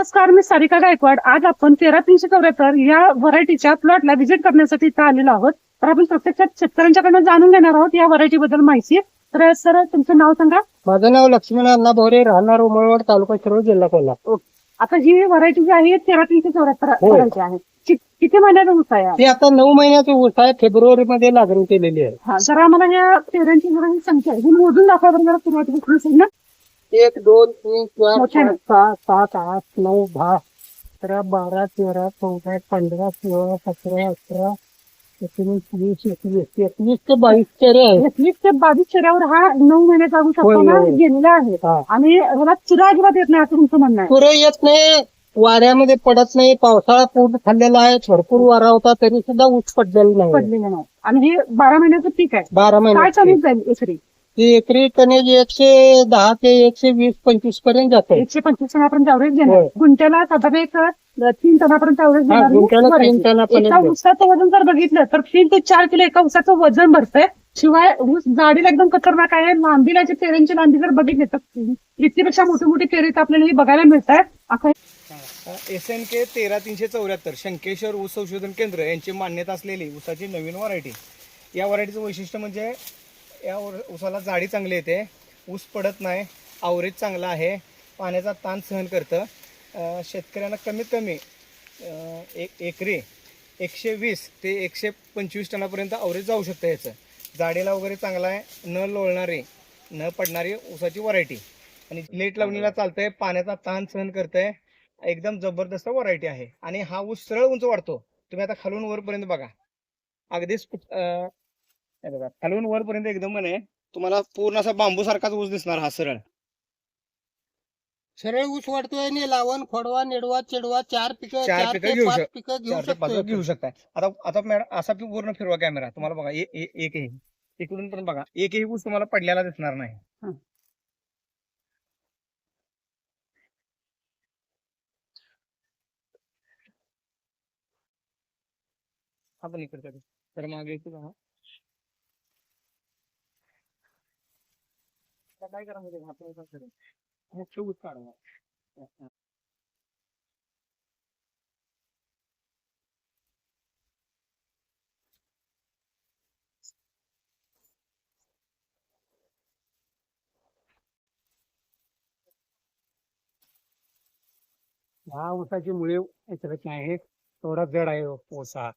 नमस्कार मी सारिका गायकवाड. आज आपण तेरा तीनशे चौऱ्याहत्तर या व्हरायटीच्या प्लॉटला व्हिजिट करण्यासाठी इथं आलेलो आहोत. तर आपण प्रत्यक्षात शेतकऱ्यांच्याकडनं जाणून घेणार आहोत या व्हरायटी बद्दल माहिती. तर सर तुमचं नाव सांगा? माझं नाव लक्ष्मण अण्णा भोरे राहणार उमरवाड तालुका शिरोळ जिल्हा कोल्हापूर. आता ही व्हरायटी जी आहे तेरा तीनशे चौऱ्याहत्तर हो. आहे. कि- किती महिन्याचा ऊस आहे? हा? ती आता नऊ महिन्याची ऊस आहे फेब्रुवारी मध्ये लागण केलेली आहे. हा, सर आम्हाला या पेरांची जरा ही संख्या ही मोजून दाखवा बरं जरा सुरुवातीपासून असेल ना? एक दोन तीन चार. पाच. सहा सात आठ नऊ दहा अकरा बारा तेरा चौदा पंधरा सोळा सतरा अठरा एकोणीस वीस एकवीस एकवीस ते बावीस चेहरे एकवीस ते बावीस चेहऱ्यावर हा नऊ होय, असताना होय. गेलेला आहे. हा. आणि ह्याला चिरा अजिबात येत नाही असं तुमचं म्हणणं आहे. पुरे येत नाही. वाऱ्यामध्ये पडत नाही. पावसाळा पूर्ण खाल्लेला आहे. भरपूर वारा होता. तरी सुद्धा ऊस पडलेला नाही. पडलेलं नाही. आणि हे बारा महिन्याचं पीक आहे. बारा काय महिने चालू जाईल एकरी? ती एकरी टनेज एकशे दहा ते एकशे वीस पंचवीसपर्यंत जाते एकशे पंचवीस टनापर्यंत ॲव्हरेज देणार होय. गुंट्याला साधारण एक अ, तीन टनापर्यंत ॲव्हरेज हा, देणार गुंठ्याला तीन variety. टनापर्यंत एका. ऊसाचं वजन जर बघितलं तर तीन ते चार किलो एका ऊसाचं वजन भरतंय शिवाय ऊस जाडीला एकदम खतरनाक आहे लांबीला जी पेरेंची लांबी जर बघितली तर इतकीपेक्षा मोठी मोठी पेरीत आपल्याला ही बघायला मिळत आहे आता एस एन के तेरा तीनशे चौऱ्याहत्तर शंकेश्वर ऊस संशोधन केंद्र यांची मान्यता असलेली ऊसाची नवीन व्हरायटी या व्हरायटीचं वैशिष्ट्य म्हणजे या वर- ऊसाला जाडी चांगली येते. ऊस पडत नाही. आवरेज चांगला आहे. पाण्याचा ताण सहन करतं. शेतकऱ्यांना कमीत कमी एक एकरी एकशे वीस ते एकशे पंचवीस टनापर्यंत आवरेज जाऊ शकतं याचं जाडीला वगैरे चांगला आहे. न लोळणारी न पडणारी ऊसाची व्हरायटी. आणि लेट लावणीला चालतंय. पाण्याचा ताण सहन करतंय. एकदम जबरदस्त व्हरायटी आहे. आणि हा ऊस सरळ उंच वाढतो. तुम्ही आता खालून वरपर्यंत बघा. अगदीच हे बघा खालून वरपर्यंत एकदम म्हणे तुम्हाला पूर्ण असा बांबू सारखाच ऊस दिसणार हा सरळ. सरळ ऊस वाढतोय आणि लावण खोडवा निडवा चिडवा चार पिकं चार पिकं ते घेऊ पाच शक- पिकं घेऊ चार ते पाच शकतो घेऊ शकताय. आता आता मॅडम असा पी- पूर्ण फिरवा कॅमेरा. तुम्हाला बघा ए- ए- एकही इकडून पण बघा एकही ऊस तुम्हाला पडलेला दिसणार नाही. हं. पण इकडचा बी. तर मागे इथे बघा. आता काय करा म्हणजे घातलं का? आपलं असं ऊस काढा ह्या ऊसाची मुळे याच्यात नाही थोडा जड आहे हो, ओसा